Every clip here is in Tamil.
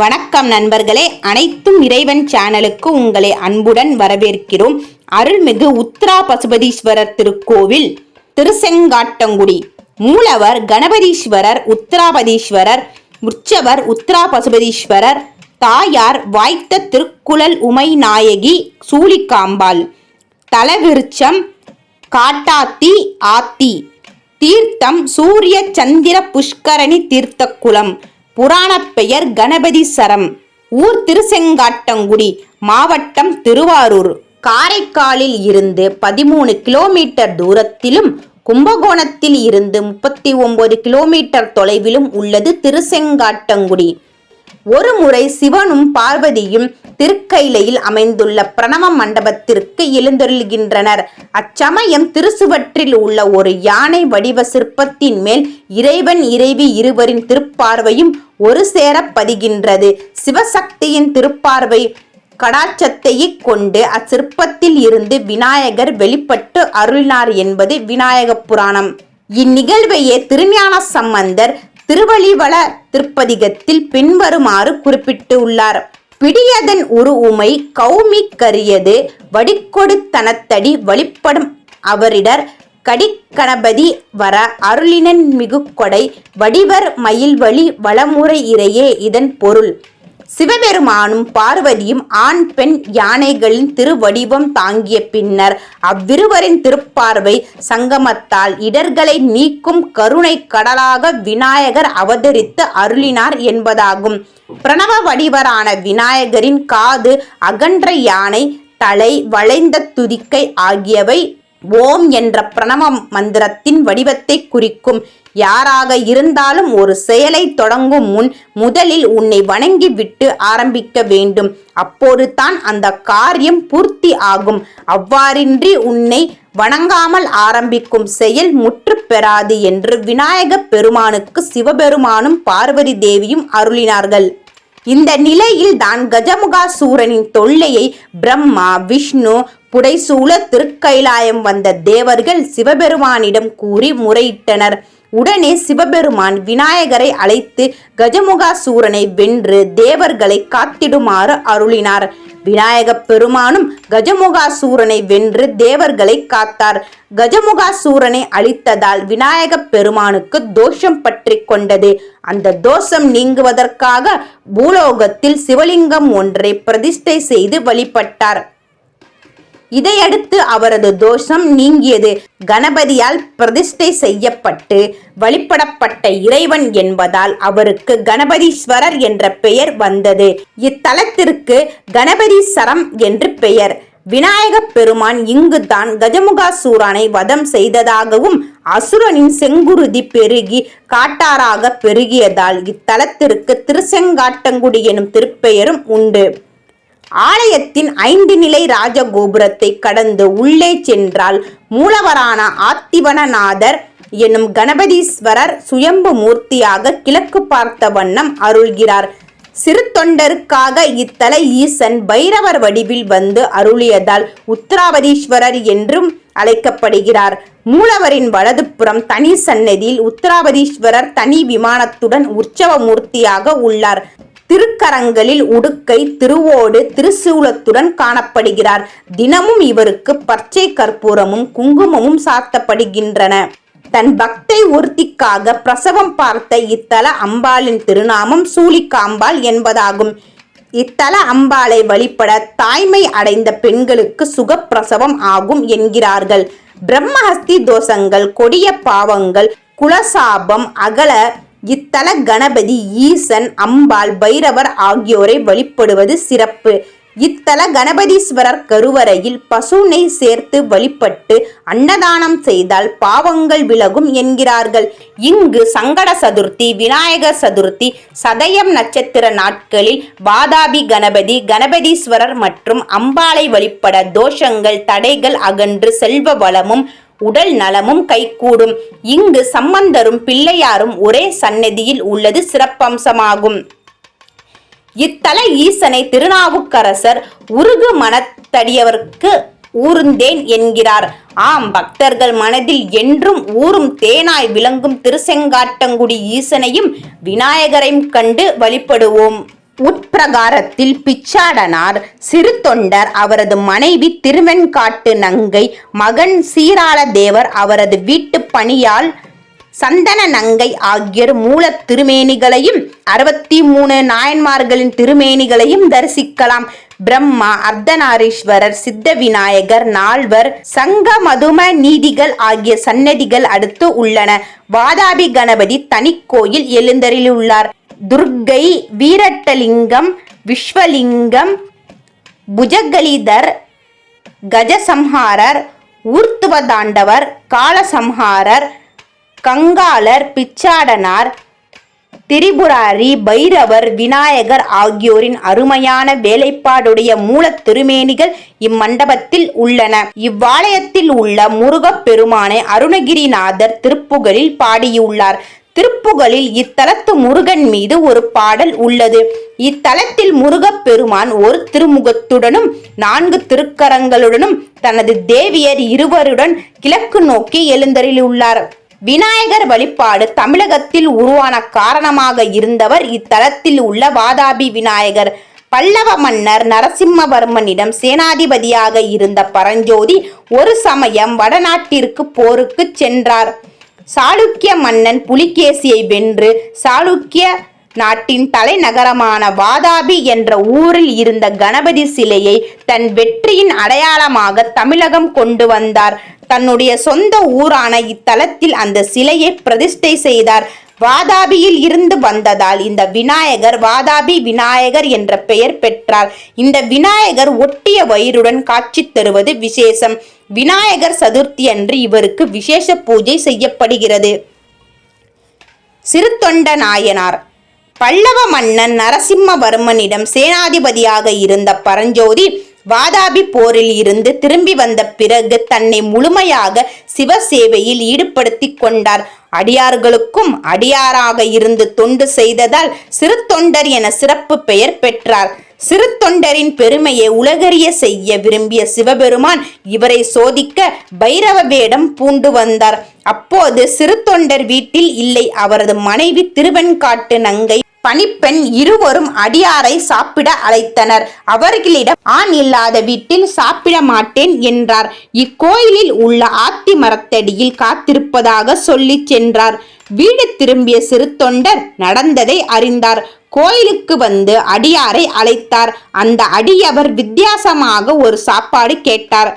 வணக்கம் நண்பர்களே. அனைத்தும் இறைவன் சேனலுக்கு உங்களை அன்புடன் வரவேற்கிறோம். அருள்மிகு உத்ரா பசுபதீஸ்வரர் திருக்கோவில் திருசெங்காட்டங்குடி. மூலவர் கணபதீஸ்வரர் உத்ராபதீஸ்வரர் உற்சவர் உத்ரா பசுபதீஸ்வரர் தாயார் வாய்த்த திருக்குழல் உமை நாயகி சூலிக்காம்பாள் தலவிருச்சம் காட்டாத்தி ஆத்தி தீர்த்தம் சூரிய சந்திர புஷ்கரணி தீர்த்தக்குளம் புராணப் பெயர் கணபதி சரம். ஊர் திருசெங்காட்டங்குடி மாவட்டம் திருவாரூர். காரைக்காலில் இருந்து பதிமூணு கிலோமீட்டர் தூரத்திலும் கும்பகோணத்தில் இருந்து முப்பத்தி ஒன்பது கிலோமீட்டர் தொலைவிலும் உள்ளது திருசெங்காட்டங்குடி. ஒரு முறை சிவனும் பார்வதியும் திருக்கைலையில் அமைந்துள்ள பிரணவ மண்டபத்திற்கு எழுந்தருள்கின்றனர். அச்சமயம் திருசுவற்றில் உள்ள ஒரு யானை வடிவ சிற்பத்தின் மேல் இறைவன் இறைவி இருவரின் திருப்பார்வையும் ஒரு சேர பதிகின்றது. சிவசக்தியின் திருப்பார்வை கடாட்சத்தைக் கொண்டு அச்சிற்பத்தில் இருந்து விநாயகர் வெளிப்பட்டு அருளினார் என்பது விநாயக புராணம். இந்நிகழ்வையே திருஞான சம்பந்தர் திருவழிவள திருப்பதிகத்தில் பின்வருமாறு குறிப்பிட்டுள்ளார் பிடியதன் உரு உமை கௌமி கரியது வடிக்கொடுத்தனத்தடி வழிப்படும் அவரிடர் கடிக்கணபதி வர அருளினன் மிகு கொடை வடிவர் மயில்வழி வளமுறை இறையே இதன் பொருள். சிவபெருமானும் பார்வதியும் ஆண் பெண் யானைகளின் திருவடிவம் தாங்கிய பின்னர் அவ்விருவரின் திருப்பார்வை சங்கமத்தால் இடர்களை நீக்கும் கருணை கடலாக விநாயகர் அவதரித்து அருளினார் என்பதாகும். பிரணவ வடிவரான விநாயகரின் காது அகன்ற யானை தலை வளைந்த துதிக்கை ஆகியவை ஓம் என்ற பிரணவ மந்திரத்தின் வடிவத்தை குறிக்கும். யாராக இருந்தாலும் ஒரு செயலை தொடங்கும் முன் முதலில் உன்னை வணங்கி விட்டு ஆரம்பிக்க வேண்டும். அப்போது தான் அந்த காரியம் பூர்த்தி ஆகும். அவ்வாறின்றி உன்னை வணங்காமல் ஆரம்பிக்கும் செயல் முற்று பெறாது என்று விநாயக பெருமானுக்கு சிவபெருமானும் பார்வதி தேவியும் அருளினார்கள். இந்த நிலையில் தான் கஜமுகாசூரனின் தொல்லையை பிரம்மா விஷ்ணு புடைசூழ திருக்கைலாயம் வந்த தேவர்கள் சிவபெருமானிடம் கூறி முறையிட்டனர். உடனே சிவபெருமான் விநாயகரை அழைத்து கஜமுகாசூரனை வென்று தேவர்களை காத்திடுமாறு அருளினார். விநாயகப் பெருமானும் கஜமுகாசூரனை வென்று தேவர்களை காத்தார். கஜமுகாசூரனை அழித்ததால் விநாயகப் பெருமானுக்கு தோஷம் பற்றி கொண்டது. அந்த தோஷம் நீங்குவதற்காக பூலோகத்தில் சிவலிங்கம் ஒன்றை பிரதிஷ்டை செய்து வழிபட்டார். இதையடுத்து அவரது தோஷம் நீங்கியது. கணபதியால் பிரதிஷ்டை செய்யப்பட்டு வழிபடப்பட்ட இறைவன் என்பதால் அவருக்கு கணபதீஸ்வரர் என்ற பெயர் வந்தது. இத்தலத்திற்கு கணபதீஸ்வரம் என்று பெயர். விநாயகப் பெருமான் இங்குதான் கஜமுகாசூரனை வதம் செய்ததாகவும் அசுரனின் செங்குருதி பெருகி காட்டாராக பெருகியதால் இத்தலத்திற்கு திருசெங்காட்டங்குடி எனும் திருப்பெயரும் உண்டு. ஆலயத்தின் ஐந்து நிலை ராஜகோபுரத்தை கடந்து உள்ளே சென்றால் மூலவரான ஆத்திவனநாதர் எனும் கணபதீஸ்வரர் சுயம்பு மூர்த்தியாக கிழக்கு பார்த்த வண்ணம் அருள்கிறார். சிறு தொண்டருக்காக இத்தல ஈசன் பைரவர் வடிவில் வந்து அருளியதால் உத்தராவதீஸ்வரர் என்றும் அழைக்கப்படுகிறார். மூலவரின் வலதுபுறம் தனி சன்னதியில் உத்தராவதீஸ்வரர் தனி விமானத்துடன் உற்சவ மூர்த்தியாக உள்ளார். திருக்கரங்களில் உடுக்கை திருவோடு திருசூலத்துடன் காணப்படுகிறார். தினமும் இவருக்கு பச்சை கற்பூரமும் குங்குமமும் சாத்தப்படுகின்றன. தன் பக்தை ஒருத்திக்காக பிரசவம் பார்த்த இத்தல அம்பாளின் திருநாமம் சூலிக்காம்பாள் என்பதாகும். இத்தல அம்பாளை வழிபட தாய்மை அடைந்த பெண்களுக்கு சுகப்பிரசவம் ஆகும் என்கிறார்கள். பிரம்மஹஸ்தி தோஷங்கள் கொடிய பாவங்கள் குலசாபம் அகல இத்தல கணபதி ஈசன் அம்பாள் பைரவர் ஆகியோரை வழிபடுவது சிறப்பு. இத்தல கணபதீஸ்வரர் கருவறையில் பசுனை சேர்த்து வழிபட்டு அன்னதானம் செய்தால் பாவங்கள் விலகும் என்கிறார்கள். இங்கு சங்கட சதுர்த்தி விநாயகர் சதுர்த்தி சதயம் நட்சத்திர நாட்களில் வாதாபி கணபதி கணபதீஸ்வரர் மற்றும் அம்பாளை வழிபட தோஷங்கள் தடைகள் அகன்று செல்வ வளமும் உடல் நலமும் கைகூடும். இங்கு சம்பந்தரும் பிள்ளையாரும் ஒரே சன்னதியில் உள்ளது சிறப்பம்சமாகும். இத்தல ஈசனை திருநாவுக்கரசர் உருகு மனத்தடியவர்க்கு ஊர்ந்தேன் என்கிறார். ஆம் பக்தர்கள் மனதில் என்றும் ஊறும் தேனாய் விளங்கும் திருசெங்காட்டங்குடி ஈசனையும் விநாயகரையும் கண்டு வழிபடுவோம். உட்பிரகாரத்தில் பிச்சாடனார். சிறு தொண்டர் அவரது மனைவி திருவெண்காட்டு நங்கை மகன் சீராள தேவர் அவரது வீட்டு பணியால் சந்தன நங்கை ஆகியோர் மூல திருமேனிகளையும் அறுபத்தி மூணு நாயன்மார்களின் திருமேனிகளையும் தரிசிக்கலாம். பிரம்மா அர்த்தநாரீஸ்வரர் சித்த விநாயகர் நால்வர் சங்க மதும நீதிகள் ஆகிய சன்னதிகள் அடுத்து உள்ளன. வாதாபி கணபதி தனிக்கோயில் எழுந்தரில் உள்ளார் துர்க்கை வீரட்டலிங்கம் விஸ்வலிங்கம் புஜகலிதர் கஜசம்ஹாரர் ஊர்த்துவதாண்டவர் காலசம்ஹாரர் கங்காளர் பிச்சாடனார் திரிபுராரி பைரவர் விநாயகர் ஆகியோரின் அருமையான வேலைப்பாடுடைய மூல திருமேனிகள் இம்மண்டபத்தில் உள்ளன. இவ்வாலயத்தில் உள்ள முருகப் பெருமானை அருணகிரிநாதர் திருப்புகழில் பாடியுள்ளார். திருப்புகழில் இத்தலத்து முருகன் மீது ஒரு பாடல் உள்ளது. இத்தலத்தில் முருகப்பெருமான் ஒரு திருமுகத்துடனும் நான்கு திருக்கரங்களுடனும் தனது தேவியர் இருவருடன் கிழக்கு நோக்கி எழுந்தருளியுள்ளார். விநாயகர் வழிபாடு தமிழகத்தில் உருவான காரணமாக இருந்தவர் இத்தலத்தில் உள்ள வாதாபி விநாயகர். பல்லவ மன்னர் நரசிம்மவர்மனிடம் சேனாதிபதியாக இருந்த பரஞ்சோதி ஒரு சமயம் வடநாட்டிற்கு போருக்கு சென்றார். சாளுக்கிய மன்னன் புலிகேசியை வென்று சாளுக்கிய நாட்டின் தலைநகரமான வாதாபி என்ற ஊரில் இருந்த கணபதி சிலையை தன் வெற்றியின் அடையாளமாக தமிழகம் கொண்டு வந்தார். தன்னுடைய சொந்த ஊரான இத்தலத்தில் அந்த சிலையை பிரதிஷ்டை செய்தார். வாதாபியில் இருந்து வந்ததால் இந்த விநாயகர் வாதாபி விநாயகர் என்ற பெயர் பெற்றார். இந்த விநாயகர் ஒட்டிய வயிறுடன் காட்சி தருவது விசேஷம். விநாயகர் சதுர்த்தி அன்று இவருக்கு விசேஷ பூஜை செய்யப்படுகிறது. சிறுத்தொண்ட நாயனார். பல்லவ மன்னன் நரசிம்மவர்மனிடம் சேனாதிபதியாக இருந்த பரஞ்சோதி வாதாபி போரில் இருந்து திரும்பி வந்த பிறகு தன்னை முழுமையாக சிவசேவையில் ஈடுபடுத்தி கொண்டார். அடியார்களுக்கும் அடியாராக இருந்து தொண்டு செய்ததால் சிறு தொண்டர் என சிறப்பு பெயர் பெற்றார். சிறு தொண்டரின் பெருமையை உலகறிய செய்ய விரும்பிய சிவபெருமான் இவரை சோதிக்க பைரவ வேடம் பூண்டு வந்தார். அப்போது சிறு தொண்டர் வீட்டில் இல்லை அவரது மனைவி திருவெண்காட்டு நங்கை பணிப்பெண் இருவரும் அடியாரை சாப்பிட அழைத்தனர். அவர்களிடம் ஆண் இல்லாத வீட்டில் சாப்பிட மாட்டேன் என்றார். இக்கோயிலில் உள்ள ஆத்தி மரத்தடியில் காத்திருப்பதாக சொல்லிச் சென்றார். வீடு திரும்பிய சிறு தொண்டர் நடந்ததை அறிந்தார். கோயிலுக்கு வந்து அடியாரை அழைத்தார். அந்த அடியவர் வித்தியாசமாக ஒரு சாப்பாடு கேட்டார்.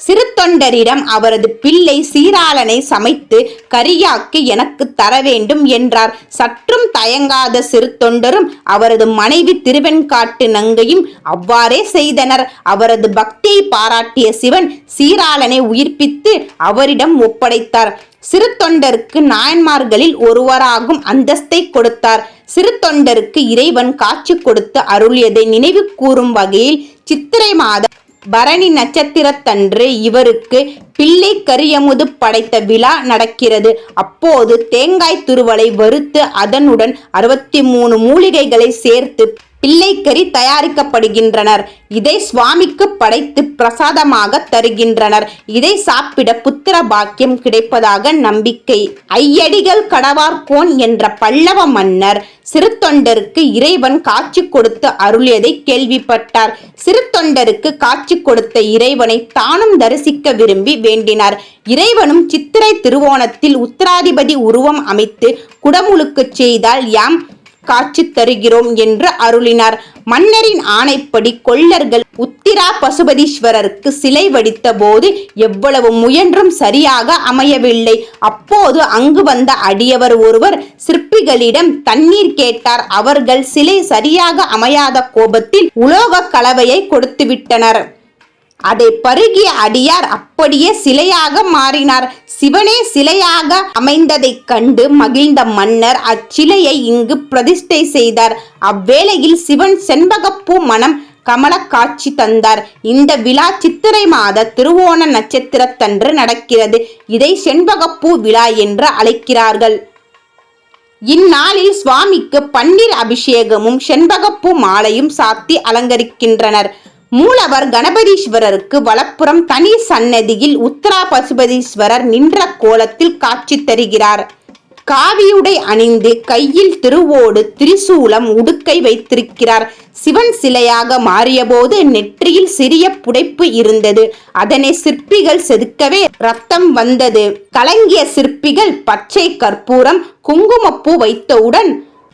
சிறு தொண்டரிடம் அவரது பிள்ளை சீராளனை சமைத்து கரியாக்கி எனக்கு தர வேண்டும் என்றார். சற்றும் தயங்காத சிறு தொண்டரும் அவரது மனைவி திருவெண்காட்டு நங்கையும் அவ்வாறே செய்தனர். அவரது பக்தியை பாராட்டிய சிவன் சீராளனை உயிர்ப்பித்து அவரிடம் ஒப்படைத்தார். சிறு தொண்டருக்கு நாயன்மார்களில் ஒருவராகும் அந்தஸ்தை கொடுத்தார். சிறு தொண்டருக்கு இறைவன் காட்சி கொடுத்து அருளியதை நினைவு கூறும் வகையில் சித்திரை மாதம் பரணி நட்சத்திரத்தன்று இவருக்கு பிள்ளை கரியமுது படைத்த விழா நடக்கிறது. அப்போது தேங்காய் துருவலை வறுத்து அதனுடன் அறுபத்தி மூணு மூலிகைகளை சேர்த்து பிள்ளைக்கறி தயாரிக்கப்படுகின்றனர். இதை சுவாமிக்கு படைத்து பிரசாதமாக தருகின்றனர். இதை சாப்பிட புத்திர பாக்கியம் கிடைப்பதாக நம்பிக்கை. ஐயடிகள் கடவார்கோன் என்ற பல்லவ மன்னர் சிறு தொண்டருக்கு இறைவன் காட்சி கொடுத்து அருளியதை கேள்விப்பட்டார். சிறு தொண்டருக்கு காட்சி கொடுத்த இறைவனை தானும் தரிசிக்க விரும்பி வேண்டினார். இறைவனும் சித்திரை திருவோணத்தில் உத்தராதிபதி உருவம் அமைத்து குடமுழுக்குச் செய்தால் யாம் காட்சி தருகிறோம் என்று அருளினார். மன்னரின் ஆணைப்படி கொள்ளர்கள் உத்திரா பசுபதீஸ்வரருக்கு சிலை வடித்த போது எவ்வளவு முயன்றும் சரியாக அமையவில்லை. அப்போது அங்கு வந்த அடியவர் ஒருவர் சிற்பிகளிடம் தண்ணீர் கேட்டார். அவர்கள் சிலை சரியாக அமையாத கோபத்தில் உலோக கலவையை கொடுத்துவிட்டனர். அதை பருகிய அடியார் அப்படியே சிலையாக மாறினார். சிவனே சிலையாக அமைந்ததைக் கண்டு மகிழ்ந்த மன்னர் அச்சிலையை இங்கு பிரதிஷ்டை செய்தார். அவ்வேளையில் சிவன் செண்பகப்பூ மனம் கமல காட்சி தந்தார். இந்த விழா சித்திரை மாத திருவோண நட்சத்திரத்தன்று நடக்கிறது. இதை செண்பகப்பூ விழா என்று அழைக்கிறார்கள். இந்நாளில் சுவாமிக்கு பன்னீர் அபிஷேகமும் செண்பகப்பூ மாலையும் சாத்தி அலங்கரிக்கின்றனர். மூலவர் கணபதீஸ்வரருக்கு வலப்புறம் தனி சன்னதியில் உத்தரா பசுபதீஸ்வரர் நின்ற கோலத்தில் காட்சி தருகிறார். காவியுடை அணிந்து கையில் திருவோடு திரிசூலம் உடுக்கை வைத்திருக்கிறார். சிவன் சிலையாக மாறியபோது நெற்றியில் சிறிய புடைப்பு இருந்தது. அதனை சிற்பிகள் செதுக்கவே ரத்தம் வந்தது. கலங்கிய சிற்பிகள் பச்சை கற்பூரம் குங்குமப்பூ வைத்தவுடன்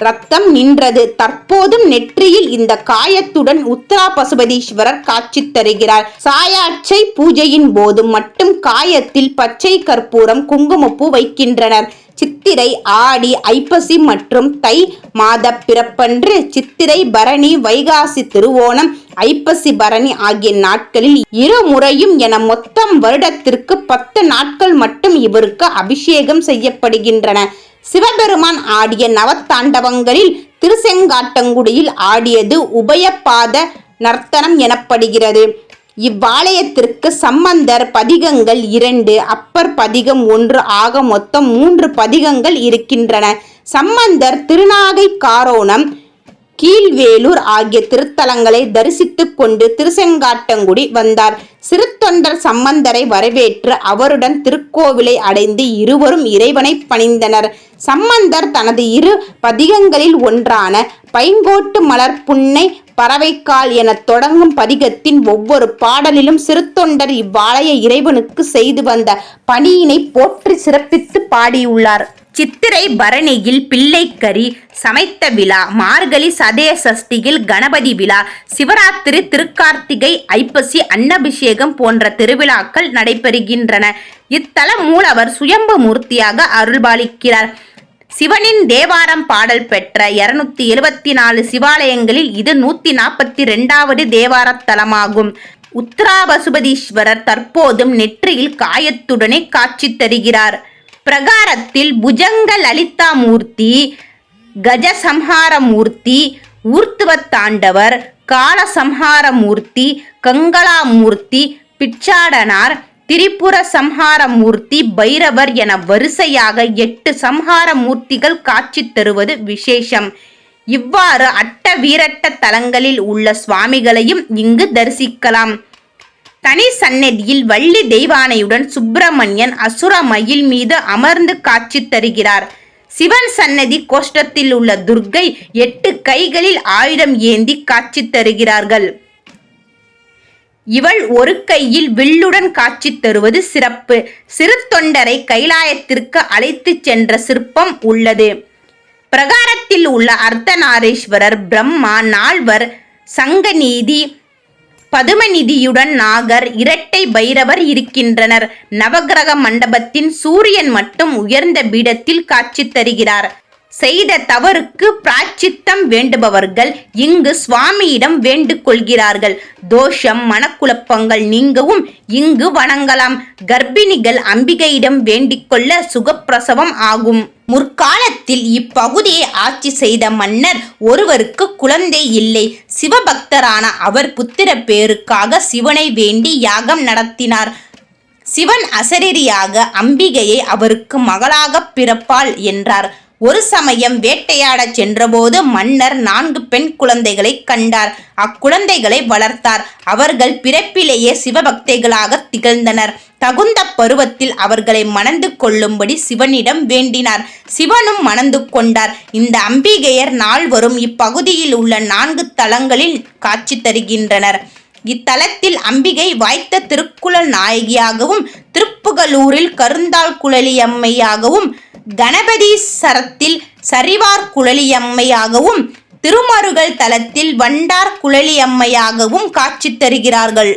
ரத்தம் நின்றது. தற்போதும் நெற்றியில் இந்த காயத்துடன் உத்தரா பசுபதீஸ்வரர் காட்சி தருகிறார். சாயாட்சை பூஜையின் போது மட்டும் காயத்தில் பச்சை கற்பூரம் குங்குமப்பூ வைக்கின்றனர். சித்திரை ஆடி ஐப்பசி மற்றும் தை மாத பிறப்பன்று சித்திரை பரணி வைகாசி திருவோணம் ஐப்பசி பரணி ஆகிய நாட்களில் இரு முறையும் என மொத்தம் வருடத்திற்கு பத்து நாட்கள் மட்டும் இவருக்கு அபிஷேகம் செய்யப்படுகின்றன. சிவபெருமான் ஆடிய நவத்தாண்டவங்களில் திருசெங்காட்டங்குடியில் ஆடியது உபயப்பாத நர்த்தனம் எனப்படுகிறது. இவ்வாலயத்திற்கு சம்பந்தர் பதிகங்கள் இரண்டு அப்பர் பதிகம் ஒன்று ஆக மொத்தம் மூன்று பதிகங்கள் இருக்கின்றன. சம்பந்தர் திருநாகை காரோணம் கீழ்வேலூர் ஆகிய திருத்தலங்களை தரிசித்துக் கொண்டு திருசெங்காட்டங்குடி வந்தார். சிறுத்தொண்டர் சம்பந்தரை வரவேற்று அவருடன் திருக்கோவிலை அடைந்து இருவரும் இறைவனை பணிந்தனர். சம்பந்தர் தனது இரு பதிகங்களில் ஒன்றான பைங்கோட்டு மலர் புன்னை பறவைக்கால் என தொடங்கும் பதிகத்தின் ஒவ்வொரு பாடலிலும் சிறுத்தொண்டர் இவ்வாலய இறைவனுக்கு செய்து வந்த பணியினை போற்றி சிறப்பித்து பாடியுள்ளார். சித்திரை பரணியில் பிள்ளைக்கறி சமைத்த விழா மார்கழி சதய சஷ்டியில் கணபதி விழா சிவராத்திரி திருக்கார்த்திகை ஐப்பசி அன்னபிஷேகம் போன்ற திருவிழாக்கள் நடைபெறுகின்றன. இத்தல மூலவர் சுயம்பு மூர்த்தியாக அருள்பாலிக்கிறார். சிவனின் தேவாரம் பாடல் பெற்ற இருநூத்தி எழுபத்தி நாலு சிவாலயங்களில் இது நூத்தி நாற்பத்தி ரெண்டாவது தேவாரத்தலமாகும் உத்தராபசுபதீஸ்வரர் தற்போதும் நெற்றியில் காயத்துடனே காட்சி தருகிறார். பிரகாரத்தில் புஜங்க லலிதா மூர்த்தி கஜசம்ஹார மூர்த்தி ஊர்த்துவ தாண்டவர் காலசம்ஹார மூர்த்தி கங்களா மூர்த்தி பிச்சாடனார் திரிபுர சம்ஹார மூர்த்தி பைரவர் என வரிசையாக எட்டு சம்ஹார மூர்த்திகள் காட்சி தருவது விசேஷம். இவ்வாறு அட்ட வீரட்ட தலங்களில் உள்ள சுவாமிகளையும் இங்கு தரிசிக்கலாம். தனி சந்நதியில் வள்ளி தெய்வானையுடன் சுப்பிரமணியன் அசுர மயில் மீது அமர்ந்து காட்சி தருகிறார். சிவன் சன்னதி கோஷ்டத்தில் உள்ள துர்க்கை எட்டு கைகளில் ஆயுதம் ஏந்தி காட்சி தருகிறார்கள். இவள் ஒரு கையில் வில்லுடன் காட்சி தருவது சிறப்பு. சிறு தொண்டரை கைலாயத்திற்கு அழைத்துச் சென்ற சிற்பம் உள்ளது. பிரகாரத்தில் உள்ள அர்த்தநாரீஸ்வரர் பிரம்மா நால்வர் சங்கநீதி பதுமநிதியுடன் நாகர் இரட்டை பைரவர் இருக்கின்றனர். நவகிரக மண்டபத்தின் சூரியன் மட்டும் உயர்ந்த பீடத்தில் காட்சி தருகிறார். செய்த தவறுக்கு பிராச்சித்தம் வேண்டுபவர்கள் இங்கு சுவாமியிடம் வேண்டுகொள்கிறார்கள் தோஷம் மனக்குழப்பங்கள் நீங்கவும் இங்கு வணங்கலாம். கர்ப்பிணிகள் அம்பிகையிடம் வேண்டிக்கொள்ள சுகப்பிரசவம் ஆகும். முற்காலத்தில் இப்பகுதியை ஆட்சி செய்த மன்னர் ஒருவருக்கு குழந்தை இல்லை. சிவபக்தரான அவர் புத்திர பேருக்காக சிவனை வேண்டி யாகம் நடத்தினார். சிவன் அசரீரியாக அம்பிகையை அவருக்கு மகளாக பிறப்பாள் என்றார். ஒரு சமயம் வேட்டையாடச் சென்றபோது மன்னர் நான்கு பெண் குழந்தைகளை கண்டார். அக்குழந்தைகளை வளர்த்தார். அவர்கள் பிறப்பிலேயே சிவபக்தைகளாக திகழ்ந்தனர். தகுந்த பருவத்தில் அவர்களை மணந்து கொள்ளும்படி சிவனிடம் வேண்டினார். சிவனும் மணந்து கொண்டார். இந்த அம்பிகையர் நால்வரும் இப்பகுதியில் உள்ள நான்கு தலங்களில் காட்சி தருகின்றனர். இத்தலத்தில் அம்பிகை வாய்த்த திருக்குழல் நாயகியாகவும் திருப்புகலூரில் கருந்தாள் குழலியம்மையாகவும் கணபதீசரத்தில் சரிவார் குழலியம்மையாகவும் திருமருகல் தலத்தில் வண்டார் குழலியம்மையாகவும் காட்சி தருகிறார்கள்.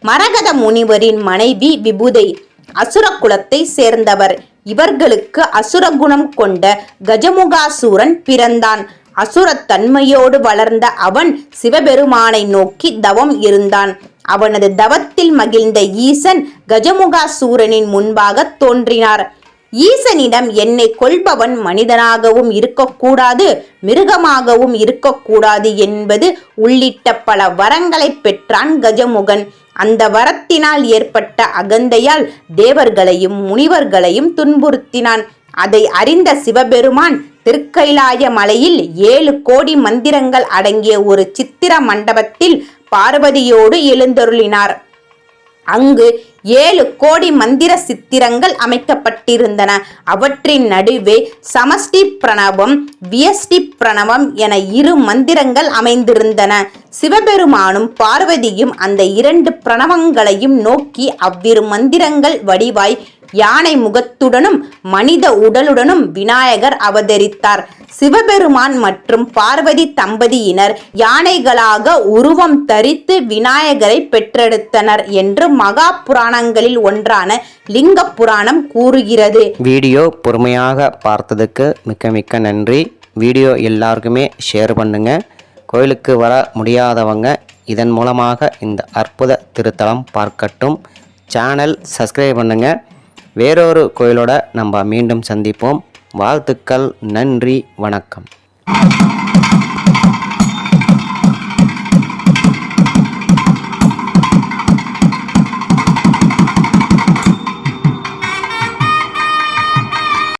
மரகத முனிவரின் மனைவி விபுதை அசுர குலத்தை சேர்ந்தவர். இவர்களுக்கு அசுரகுணம் கொண்ட கஜமுகாசூரன் பிறந்தான். அசுரத்தன்மையோடு வளர்ந்த அவன் சிவபெருமானை நோக்கி தவம் இருந்தான். அவனது தவத்தில் மகிழ்ந்த ஈசன் கஜமுகாசூரனின் முன்பாக தோன்றினார். ஈசனிடம் என்னை கொள்பவன் மனிதனாகவும் இருக்கக்கூடாது மிருகமாகவும் இருக்கக்கூடாது என்பது உள்ளிட்ட பல வரங்களை பெற்றான் கஜமுகன். அந்த வரத்தினால் ஏற்பட்ட அகந்தையால் தேவர்களையும் முனிவர்களையும் துன்புறுத்தினான். அதை அறிந்த சிவபெருமான் திருக்கைலாய மலையில் ஏழு கோடி மந்திரங்கள் அடங்கிய ஒரு சித்திர மண்டபத்தில் பார்வதியோடு எழுந்தருளினார். அங்கு ஏழு கோடி மந்திர சித்திரங்கள் அமைக்கப்பட்டிருந்தன. அவற்றின் நடுவே சமஷ்டி பிரணவம் வியஷ்டி பிரணவம் என இரு மந்திரங்கள் அமைந்திருந்தன. சிவபெருமானும் பார்வதியும் அந்த இரண்டு பிரணவங்களையும் நோக்கி அவ்விரு மந்திரங்கள் வடிவாய் யானை முகத்துடனும் மனித உடலுடனும் விநாயகர் அவதரித்தார். சிவபெருமான் மற்றும் பார்வதி தம்பதியினர் யானைகளாக உருவம் தரித்து விநாயகரை பெற்றெடுத்தனர் என்று மகா புராணங்களில் ஒன்றான லிங்க புராணம் கூறுகிறது. வீடியோ பொறுமையாக பார்த்ததுக்கு மிக்க மிக்க நன்றி. வீடியோ எல்லாருக்குமே ஷேர் பண்ணுங்க. கோயிலுக்கு வர முடியாதவங்க இதன் மூலமாக இந்த அற்புத திருத்தலம் பார்க்கட்டும். சேனல் சப்ஸ்கிரைப் பண்ணுங்கள் வேறொரு கோயிலோட நம்ம மீண்டும் சந்திப்போம். வாழ்த்துக்கள் நன்றி வணக்கம்.